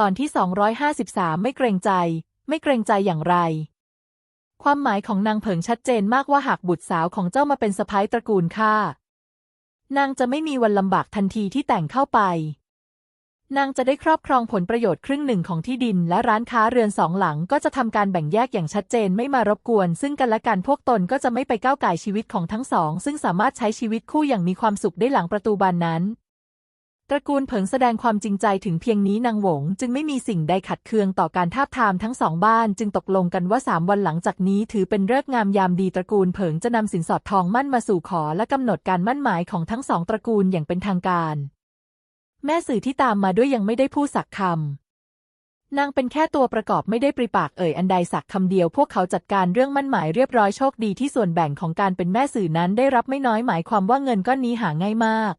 ตอนที่ 253 ไม่เกรงใจ ไม่เกรงใจอย่างไร ความหมายของนางเผิงชัดเจนมากว่าหากบุตรสาวของเจ้ามาเป็นสะพ้ายตระกูลข้านางจะไม่มีวันลำบากทันทีที่แต่งเข้าไป นางจะได้ครอบครองผลประโยชน์ครึ่งหนึ่งของที่ดิน และร้านค้าเรือนสองหลังก็จะทำการแบ่งแยกอย่างชัดเจนไม่มารบกวน ซึ่งกันและกันพวกตนก็จะไม่ไปก้าวไก่ชีวิตของทั้งสอง ซึ่งสามารถใช้ชีวิตคู่อย่างมีความสุขได้หลังประตูบานนั้น ตระกูลเผิงแสดงความจริงใจถึงเพียงนี้นางหวง จึงไม่มีสิ่งใดขัดเคืองต่อการทาบทามทั้งสองบ้านจึงตกลงกันว่าสามวันหลังจากนี้ถือเป็นฤกษ์งามยามดีตระกูลเผิงจะนำสินสอดทองมั่นมาสู่ขอและกำหนดการมั่นหมายของทั้งสองตระกูลอย่างเป็นทางการ แม่สื่อที่ตามมาด้วยยังไม่ได้พูดสักคำนางเป็นแค่ตัวประกอบไม่ได้ปริปากเอ่ยอันใดสักคำเดียว พวกเขาจัดการเรื่องมั่นหมายเรียบร้อยโชคดีที่ส่วนแบ่งของการเป็นแม่สื่อนั้นได้รับไม่น้อยหมายความว่าเงินก้อนนี้หาง่ายมาก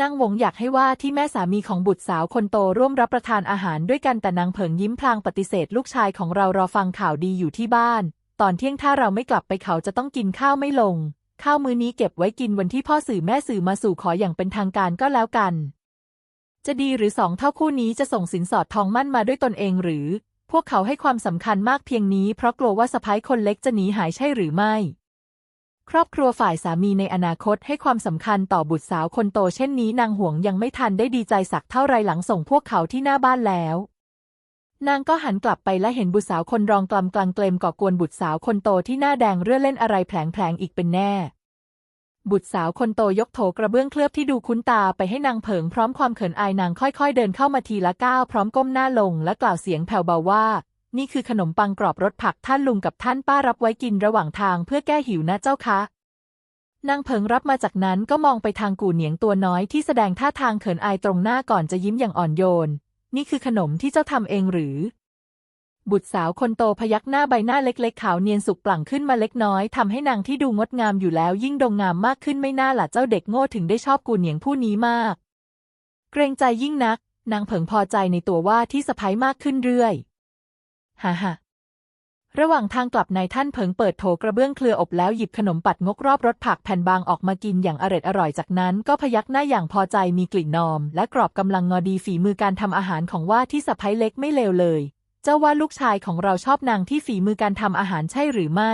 นางหวงอยากให้ว่าที่แม่สามีของบุตรสาวคนโตร่วมรับประทานอาหารด้วยกันแต่นางเผิงยิ้มพลางปฏิเสธลูกชายของเรารอฟังข่าวดีอยู่ที่บ้าน ตอนเที่ยงถ้าเราไม่กลับไปเขาจะต้องกินข้าวไม่ลง ข้าวมื้อนี้เก็บไว้กินวันที่พ่อสื่อแม่สื่อมาสู่ขออย่างเป็นทางการก็แล้วกัน จะดีหรือสองเท่าคู่นี้จะส่งสินสอดทองมั่นมาด้วยตนเองหรือ พวกเขาให้ความสำคัญมากเพียงนี้เพราะกลัวว่าสะพ้ายคนเล็กจะหนีหายใช่หรือไม่ ครอบครัวฝ่ายสามีในอนาคตให้ความสำคัญต่อบุตรสาวคนโตเช่นนี้นางหวงยังไม่ทันได้ดีใจสักเท่าไรหลังส่งพวกเขาที่หน้าบ้านแล้ว นางก็หันกลับไปและเห็นบุตรสาวคนรองกลำกลางเกลมก่อกวนบุตรสาวคนโตที่หน้าแดงเรื่อเล่นอะไรแผลงๆอีกเป็นแน่ บุตรสาวคนโตยกโถกระเบื้องเคลือบที่ดูคุ้นตาไปให้นางเผิงพร้อมความเขินอายนางค่อยๆ เดินเข้ามาทีละก้าวพร้อมก้มหน้าลงและกล่าวเสียงแผ่วเบาว่า นี่คือขนมปังกรอบรสผักท่านลุงกับท่านป้ารับไว้กินระหว่างทางเพื่อแก้หิวนะเจ้าคะนางเผิงรับมาจากนั้นก็มองไปทางกู่เหนียงตัวน้อยที่แสดงท่าทางเขินอายตรงหน้าก่อนจะยิ้มอย่างอ่อนโยน นี่คือขนมที่เจ้าทำเองหรือ บุตรสาวคนโตพยักหน้าใบหน้าเล็ก ๆ ขาวเนียนสุกปลั่งขึ้นมาเล็กน้อยทำให้นางที่ดูงดงามอยู่แล้วยิ่งดงงามมากขึ้นไม่น่าล่ะเจ้าเด็กโง่ถึงได้ชอบกูเหนียงผู้นี้มาก เกรงใจยิ่งนัก นางเผิงพอใจในตัวว่าที่สะพ้ยมากขึ้นเรื่อย ฮ่าฮ่าระหว่างทางกลับนายท่านเผิงเปิดโถกระเบื้องเคลืออบแล้วหยิบขนมปัดงกรอบรสผักแผ่นบางออกมากินอย่างอร็ดอร่อยจากนั้นก็พยักหน้าอย่างพอใจมีกลิ่นนอม และกรอบกำลังงอดีฝีมือการทำอาหารของว่าที่สะพ้ยเล็กไม่เลวเลย เจ้าว่าลูกชายของเราชอบนางที่ฝีมือการทำอาหารใช่หรือไม่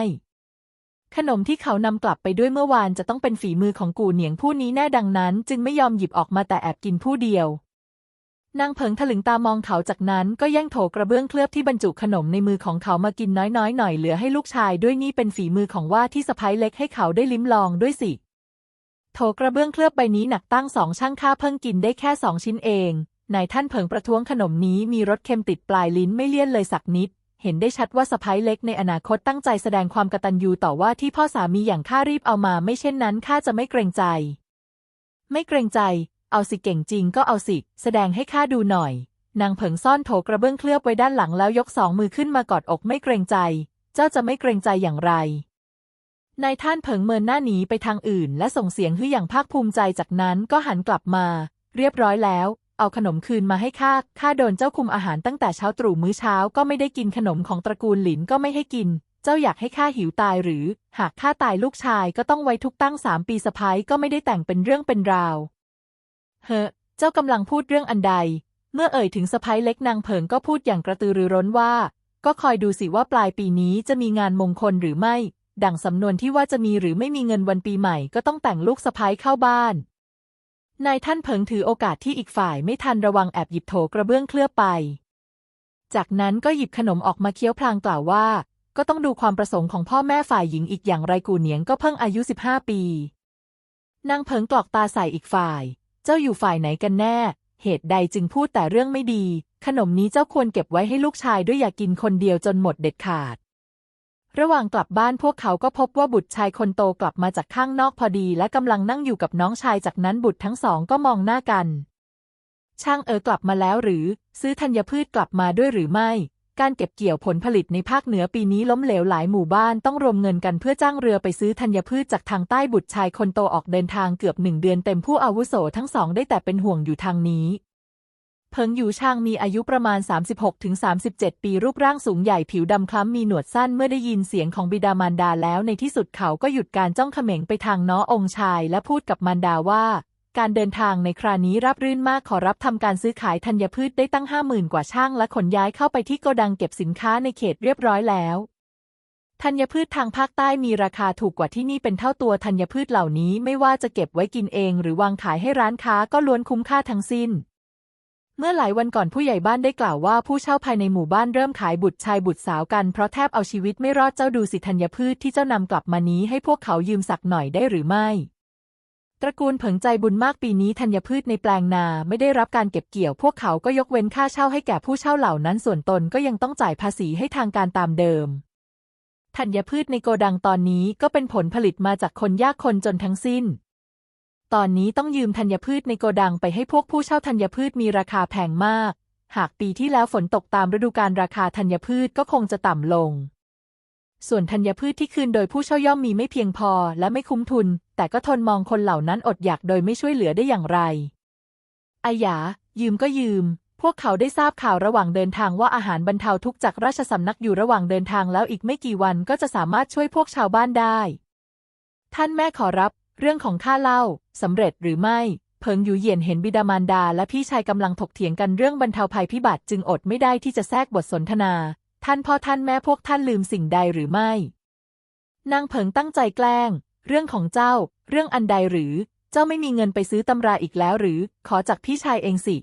ขนมที่เขานำกลับไปด้วยเมื่อวานจะต้องเป็นฝีมือของกูเหนียงผู้นี้แน่ดังนั้น จึงไม่ยอมหยิบออกมาแต่แอบกินผู้เดียว นางเผิงถลึงตามองเขาจากนั้นก็แย่งโถกระเบื้องเคลือบที่บรรจุขนมในมือของเขามากินน้อยๆหน่อยเหลือให้ลูกชายด้วยนี่เป็นฝีมือของว่าที่สะพ้ยเล็กให้เขาได้ลิ้มลองด้วยสิ โถกระเบื้องเคลือบใบนี้หนักตั้งสองช่างค่าเพิ่งกินได้แค่สองชิ้นเองนายท่านเผิงประท้วงขนมนี้มีรสเค็มติดปลายลิ้นไม่เลี่ยนเลยสักนิด เห็นได้ชัดว่าสะพ้ยเล็กในอนาคตตั้งใจแสดงความกตัญญูต่อว่าที่พ่อสามีอย่างข้ารีบเอามาไม่เช่นนั้นข้าจะไม่เกรงใจ ไม่เกรงใจ เอาสิเก่งจริงก็เอาสิ แสดงให้ข้าดูหน่อย นางเผิงซ่อนโถกระเบื้องเคลือบไว้ด้านหลังแล้วยกสองมือขึ้นมากอดอกไม่เกรงใจ เจ้าจะไม่เกรงใจอย่างไร นายท่านเผิงเมินหน้าหนีไปทางอื่น และส่งเสียงฮืออย่างภาคภูมิใจจากนั้นก็หันกลับมา เรียบร้อยแล้ว เอาขนมคืนมาให้ข้า ข้าโดนเจ้าคุมอาหารตั้งแต่เช้าตรู่มื้อเช้าก็ไม่ได้กินขนมของตระกูลหลินก็ไม่ให้กินเจ้าอยากให้ข้าหิวตายหรือ หากข้าตายลูกชายก็ต้องไว้ทุกตั้งสามปีสะพ้ายก็ไม่ได้แต่งเป็นเรื่องเป็นราว เฮ้อเจ้ากำลังพูดเรื่องอันใด เมื่อเอ่ยถึงสะพ้ยเล็กนางเผิงก็พูดอย่างกระตือรือร้นว่า ก็คอยดูสิว่าปลายปีนี้จะมีงานมงคลหรือไม่ ดังสำนวนที่ว่าจะมีหรือไม่มีเงินวันปีใหม่ก็ต้องแต่งลูกสะพ้ยเข้าบ้านนายท่านเผิงถือโอกาสที่อีกฝ่ายไม่ทันระวังแอบหยิบโถกระเบื้องเคลือบไป จากนั้นก็หยิบขนมออกมาเคี้ยวพลางกล่าวว่า ก็ต้องดูความประสงค์ของพ่อแม่ฝ่ายหญิงอีกอย่างไรกูเหนียงก็เพิ่งอายุ 15 ปี นางเผิงกรอกตาใส่อีกฝ่าย เจ้าอยู่ฝ่ายไหนกันแน่ เหตุใดจึงพูดแต่เรื่องไม่ดี ขนมนี้เจ้าควรเก็บไว้ให้ลูกชายด้วยอย่ากกินคนเดียวจนหมดเด็ดขาด ระหว่างกลับบ้านพวกเขาก็พบว่าบุตรชายคนโตกลับมาจากข้างนอกพอดี และกำลังนั่งอยู่กับน้องชายจากนั้นบุตรทั้งสองก็มองหน้ากัน ช่างเออกลับมาแล้วหรือ ซื้อธัญพืชกลับมาด้วยหรือไม่ การเก็บเกี่ยวผลผลิตในภาคเหนือปีนี้ล้มเหลวหลายหมู่บ้านต้องรวมเงินกันเพื่อจ้างเรือไปซื้อธัญพืชจากทางใต้บุตรชายคนโตออกเดินทางเกือบหนึ่งเดือนเต็มผู้อาวุโสทั้งสองได้แต่เป็นห่วงอยู่ทางนี้เพิงอยู่ช่างมีอายุประมาณ 36-37 ปีรูปร่างสูงใหญ่ผิวดำคล้ำมีหนวดสั้นเมื่อได้ยินเสียงของบิดามารดาแล้วในที่สุดเขาก็หยุดการจ้องเขม็งไปทางน้อองค์ชายและพูดกับมารดาว่า การเดินทางในคราวนี้ราบรื่นมากขอรับทำการซื้อขายธัญพืชได้ตั้งห้าหมื่นกว่าช่างและขนย้ายเข้าไปที่โกดังเก็บสินค้าในเขตเรียบร้อยแล้วธัญพืชทางภาคใต้มีราคาถูกกว่าที่นี่เป็นเท่าตัวธัญพืชเหล่านี้ไม่ว่าจะเก็บไว้กินเองหรือวางขายให้ร้านค้าก็ล้วนคุ้มค่าทั้งสิ้น เมื่อหลายวันก่อนผู้ใหญ่บ้านได้กล่าวว่าผู้เช่าภายในหมู่บ้านเริ่มขายบุตรชายบุตรสาวกันเพราะแทบเอาชีวิตไม่รอดเจ้าดูสิธัญพืชที่เจ้านำกลับมานี้ให้พวกเขายืมสักหน่อยได้หรือไม่ ตระกูลเผิงใจบุญมากปีนี้ธัญพืชในแปลงนาไม่ได้รับการเก็บเกี่ยว พวกเขาก็ยกเว้นค่าเช่าให้แก่ผู้เช่าเหล่านั้นส่วนตนก็ยังต้องจ่ายภาษีให้ทางการตามเดิมธัญพืชในโกดังตอนนี้ก็เป็นผลผลิตมาจากคนยากคนจนทั้งสิ้น ตอนนี้ต้องยืมธัญพืชในโกดังไปให้พวกผู้เช่าธัญพืชมีราคาแพงมาก หากปีที่แล้วฝนตกตามฤดูกาลราคาธัญพืชก็คงจะต่ำลง ส่วนธัญพืชที่คืนโดยผู้เช่าย่อมมีไม่เพียงพอและไม่คุ้มทุน แต่ก็ทนมองคนเหล่านั้นอดอยากโดยไม่ช่วยเหลือได้อย่างไรอายา ยืมก็ยืม พวกเขาได้ทราบข่าวระหว่างเดินทางว่าอาหารบรรเทาทุกข์จากราชสำนักอยู่ระหว่างเดินทางแล้วอีกไม่กี่วันก็จะสามารถช่วยพวกชาวบ้านได้ ท่านแม่ขอรับ เรื่องของข้าเล่าสำเร็จหรือไม่ เพิงอยู่เยียนเห็นบิดามารดา และพี่ชายกำลังถกเถียงกันเรื่องบรรเทาภัยพิบัติจึงอดไม่ได้ที่จะแทรกบทสนทนา ท่านพ่อท่านแม่พวกท่านลืมสิ่งใดหรือไม่ นางเพิงตั้งใจแกล้ง เรื่องของเจ้า เรื่องอันใดหรือ เจ้าไม่มีเงินไปซื้อตำราอีกแล้วหรือ ขอจากพี่ชายเองสิ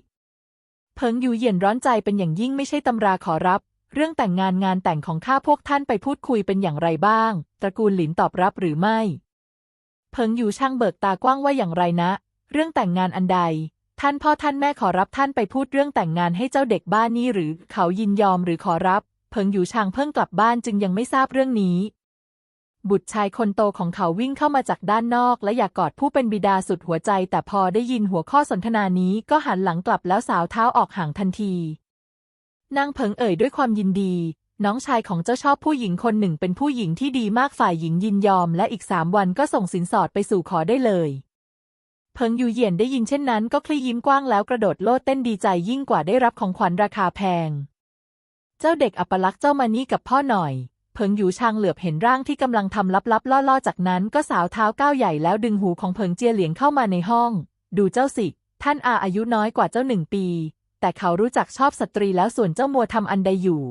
เพิงอยู่เยียนร้อนใจเป็นอย่างยิ่งไม่ใช่ตำราขอรับ เรื่องแต่งงานงานแต่งของข้าพวกท่านไปพูดคุยเป็นอย่างไรบ้าง ตระกูลหลินตอบรับหรือไม่เพิงอยู่ช่างเบิกตากว้างว่าอย่างไรนะ เรื่องแต่งงานอันใดท่านพ่อท่านแม่ขอรับท่านไปพูดเรื่องแต่งงานให้เจ้าเด็กบ้านนี้หรือ เขายินยอมหรือขอรับ เพิงอยู่ช่างเพิ่งกลับบ้านจึงยังไม่ทราบเรื่องนี้ บุตรชายคนโตของเขาวิ่งเข้ามาจากด้านนอก และอยากกอดผู้เป็นบิดาสุดหัวใจ แต่พอได้ยินหัวข้อสนทนานี้ก็หันหลังกลับแล้วสาวเท้าออกห่างทันที นางเพิงเอ่ยด้วยความยินดี น้องชายของเจ้าชอบผู้หญิงคนหนึ่งเป็นผู้หญิงที่ดีมากฝ่ายหญิงยินยอม และอีกสามวันก็ส่งสินสอดไปสู่ขอได้เลยเพิงยูเยียนได้ยินเช่นนั้นก็คลี่ยิ้มกว้างแล้วกระโดดโลดเต้นดีใจยิ่งกว่าได้รับของขวัญราคาแพง เจ้าเด็กอัปลักษ์เจ้ามานี่กับพ่อหน่อย เพิงอยู่ชางเหลือบเห็นร่างที่กำลังทำลับๆล่อๆ จากนั้นก็สาวเท้าก้าวใหญ่แล้วดึงหูของเพิงเจียเหลียงเข้ามาในห้อง ดูเจ้าสิ ท่านอาอายุน้อยกว่าเจ้าหนึ่งปี แต่เขารู้จักชอบสตรีแล้วส่วนเจ้ามัวทำอันใดอยู่